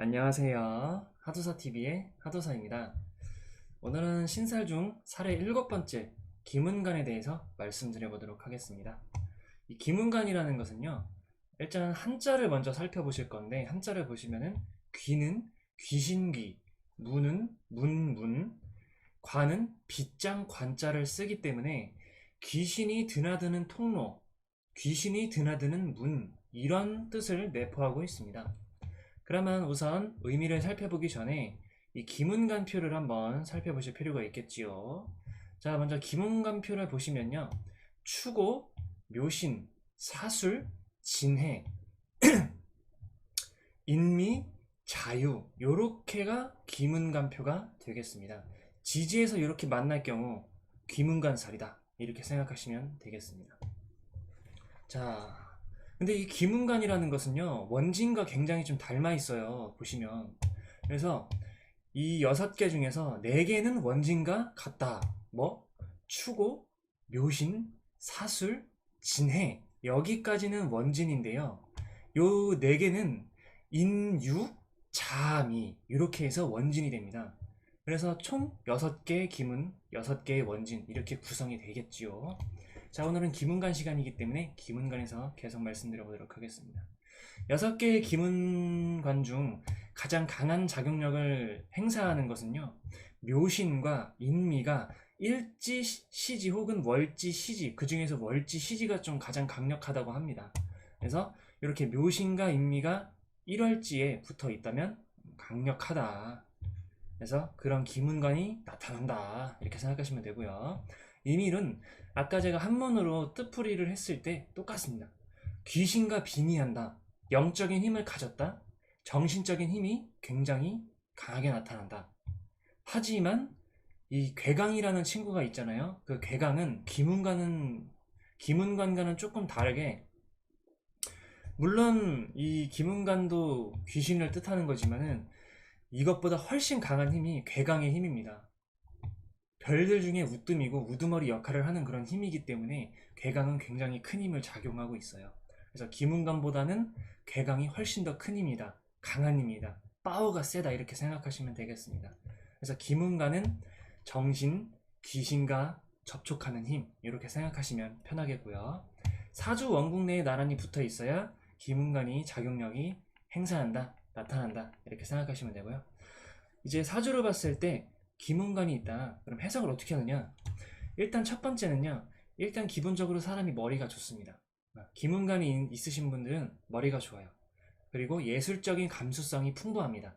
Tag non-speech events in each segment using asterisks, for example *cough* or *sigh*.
안녕하세요. 하도사TV의 하도사입니다. 오늘은 신살 중 사례 일곱 번째 기문관에 대해서 말씀드려 보도록 하겠습니다. 이 기문관이라는 것은요, 일단 한자를 먼저 살펴보실 건데, 한자를 보시면은 귀는 귀신귀, 문은 문문, 관은 빗장 관자를 쓰기 때문에 귀신이 드나드는 통로, 귀신이 드나드는 문, 이런 뜻을 내포하고 있습니다. 그러면 우선 의미를 살펴보기 전에 이 기문간표를 한번 살펴보실 필요가 있겠지요. 자, 먼저 기문간표를 보시면요. 추고, 묘신, 사술, 진해, *clears throat* 인미, 자유 요렇게가 기문간표가 되겠습니다. 지지에서 이렇게 만날 경우 기문간살이다 이렇게 생각하시면 되겠습니다. 자, 근데 이 기문관이라는 것은요, 원진과 굉장히 좀 닮아 있어요, 보시면. 그래서 이 여섯 개 중에서 네 개는 원진과 같다. 뭐? 추고, 묘신, 사술, 진해. 여기까지는 원진인데요. 요 네 개는 인유, 자미. 이렇게 해서 원진이 됩니다. 그래서 총 여섯 개의 기문, 여섯 개의 원진. 이렇게 구성이 되겠지요. 자, 오늘은 기문관 시간이기 때문에 기문관에서 계속 말씀드려 보도록 하겠습니다. 여섯 개의 기문관 중 가장 강한 작용력을 행사하는 것은요, 묘신과 인미가 일지 시지 혹은 월지 시지, 그 중에서 월지 시지가 좀 가장 강력하다고 합니다. 그래서 이렇게 묘신과 인미가 1월지에 붙어 있다면 강력하다. 그래서 그런 기문관이 나타난다. 이렇게 생각하시면 되고요. 이밀은 아까 제가 한문으로 뜻풀이를 했을 때 똑같습니다. 귀신과 빙의한다. 영적인 힘을 가졌다. 정신적인 힘이 굉장히 강하게 나타난다. 하지만 이 괴강이라는 친구가 있잖아요. 그 괴강은 기문과는 기문관과는 조금 다르게 물론 이 기문관도 귀신을 뜻하는 거지만은 이것보다 훨씬 강한 힘이 괴강의 힘입니다. 별들 중에 우뜸이고 우두머리 역할을 하는 그런 힘이기 때문에 괴강은 굉장히 큰 힘을 작용하고 있어요. 그래서 기문관보다는 괴강이 훨씬 더 큰 힘이다. 강한 힘이다. 파워가 세다 이렇게 생각하시면 되겠습니다. 그래서 기문관은 정신, 귀신과 접촉하는 힘 이렇게 생각하시면 편하겠고요. 사주 원국 내에 나란히 붙어 있어야 기문관이 작용력이 행사한다, 나타난다 이렇게 생각하시면 되고요. 이제 사주를 봤을 때 기문관이 있다. 그럼 해석을 어떻게 하느냐? 일단 첫 번째는요. 일단 기본적으로 사람이 머리가 좋습니다. 기문관이 있으신 분들은 머리가 좋아요. 그리고 예술적인 감수성이 풍부합니다.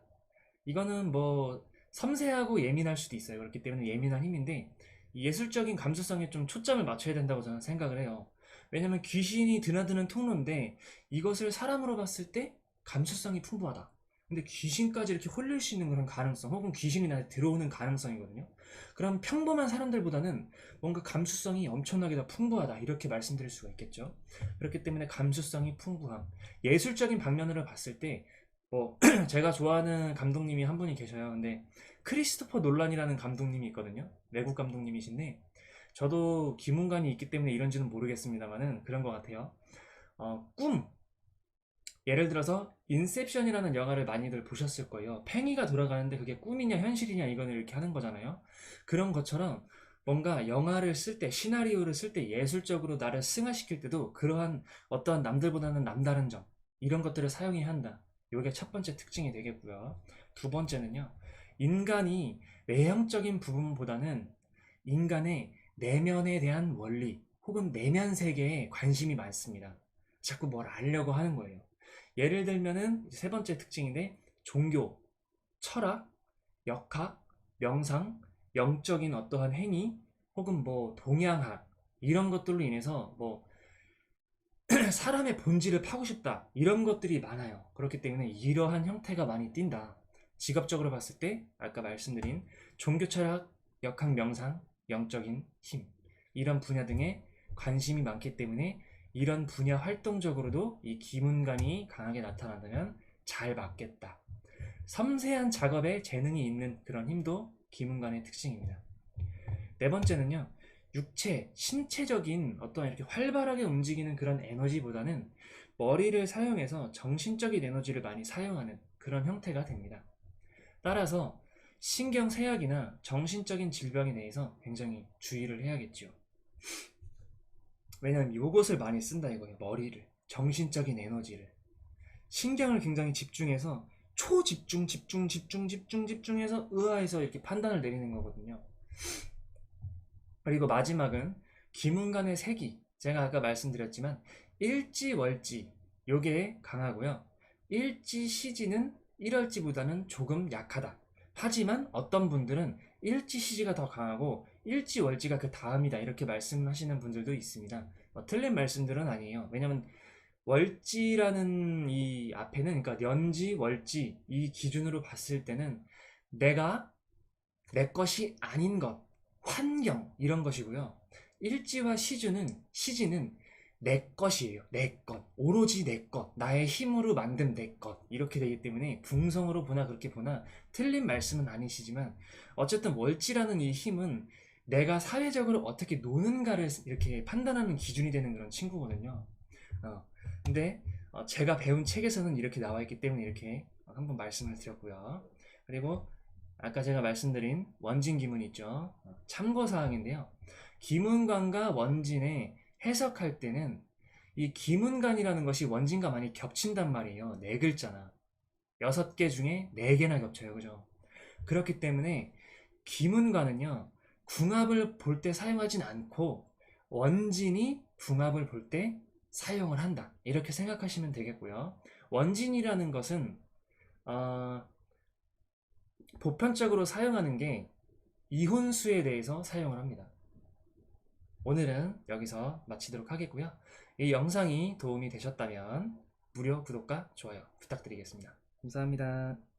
이거는 뭐 섬세하고 예민할 수도 있어요. 그렇기 때문에 예민한 힘인데 이 예술적인 감수성에 좀 초점을 맞춰야 된다고 저는 생각을 해요. 왜냐면 귀신이 드나드는 통로인데 이것을 사람으로 봤을 때 감수성이 풍부하다. 근데 귀신까지 이렇게 홀릴 수 있는 그런 가능성 혹은 귀신이 나한테 들어오는 가능성이거든요. 그럼 평범한 사람들보다는 뭔가 감수성이 엄청나게 더 풍부하다 이렇게 말씀드릴 수가 있겠죠. 그렇기 때문에 감수성이 풍부함. 예술적인 방면으로 봤을 때 뭐 *clears throat* 제가 좋아하는 감독님이 한 분이 계셔요. 근데 크리스토퍼 놀란이라는 감독님이 있거든요. 외국 감독님이신데 저도 기문관이 있기 때문에 이런지는 모르겠습니다만은 그런 것 같아요. 어, 꿈 예를 들어서 인셉션이라는 영화를 많이들 보셨을 거예요. 팽이가 돌아가는데 그게 꿈이냐 현실이냐 이거는 이렇게 하는 거잖아요. 그런 것처럼 뭔가 영화를 쓸 때, 시나리오를 쓸 때 예술적으로 나를 승화시킬 때도 그러한 어떠한 남들보다는 남다른 점 이런 것들을 사용해야 한다. 이게 첫 번째 특징이 되겠고요. 두 번째는요. 인간이 외형적인 부분보다는 인간의 내면에 대한 원리 혹은 내면 세계에 관심이 많습니다. 자꾸 뭘 알려고 하는 거예요. 예를 들면은 세 번째 특징인데 종교, 철학, 역학, 명상, 영적인 어떠한 행위 혹은 뭐 동양학 이런 것들로 인해서 뭐 *clears throat* 사람의 본질을 파고 싶다 이런 것들이 많아요. 그렇기 때문에 이러한 형태가 많이 띈다. 직업적으로 봤을 때 아까 말씀드린 종교 철학, 역학 명상, 영적인 힘 이런 분야 등에 관심이 많기 때문에 이런 분야 활동적으로도 이 기문관이 강하게 나타난다면 잘 맞겠다. 섬세한 작업에 재능이 있는 그런 힘도 기문관의 특징입니다. 네 번째는요, 육체, 신체적인 어떤 이렇게 활발하게 움직이는 그런 에너지보다는 머리를 사용해서 정신적인 에너지를 많이 사용하는 그런 형태가 됩니다. 따라서 신경쇠약이나 정신적인 질병에 대해서 굉장히 주의를 해야겠죠. 왜냐면 요것을 많이 쓴다 이거예요. 머리를. 정신적인 에너지를. 신경을 굉장히 집중해서 초집중, 집중, 집중, 집중, 집중해서 의아해서 이렇게 판단을 내리는 거거든요. 그리고 마지막은 기문간의 색이. 제가 아까 말씀드렸지만 일지월지 요게 강하고요. 일지시지는 일월지보다는 조금 약하다. 하지만 어떤 분들은 일지시지가 더 강하고 일지월지가 그 다음이다 이렇게 말씀하시는 분들도 있습니다. 뭐 틀린 말씀들은 아니에요. 왜냐면 월지라는 이 앞에는 그러니까 년지, 월지 이 기준으로 봤을 때는 내가 내 것이 아닌 것, 환경 이런 것이고요. 일지와 시주는 시지는 내 것이에요. 내 것. 오로지 내 것. 나의 힘으로 만든 내 것. 이렇게 되기 때문에 궁성으로 보나 그렇게 보나 틀린 말씀은 아니시지만 어쨌든 월지라는 이 힘은 내가 사회적으로 어떻게 노는가를 이렇게 판단하는 기준이 되는 그런 친구거든요. 어, 근데 어, 제가 배운 책에서는 이렇게 나와 있기 때문에 이렇게 한번 말씀을 드렸고요. 그리고 아까 제가 말씀드린 원진 기문 있죠. 어, 참고 사항인데요. 기문관과 원진의 해석할 때는 이 기문관이라는 것이 원진과 많이 겹친단 말이에요. 네 글자나. 여섯 개 중에 네 개나 겹쳐요. 그죠? 그렇기 때문에 기문관은요. 궁합을 볼 때 사용하진 않고 원진이 궁합을 볼 때 사용을 한다. 이렇게 생각하시면 되겠고요. 원진이라는 것은 어, 보편적으로 사용하는 게 이혼수에 대해서 사용을 합니다. 오늘은 여기서 마치도록 하겠고요. 이 영상이 도움이 되셨다면 무료 구독과 좋아요 부탁드리겠습니다. 감사합니다.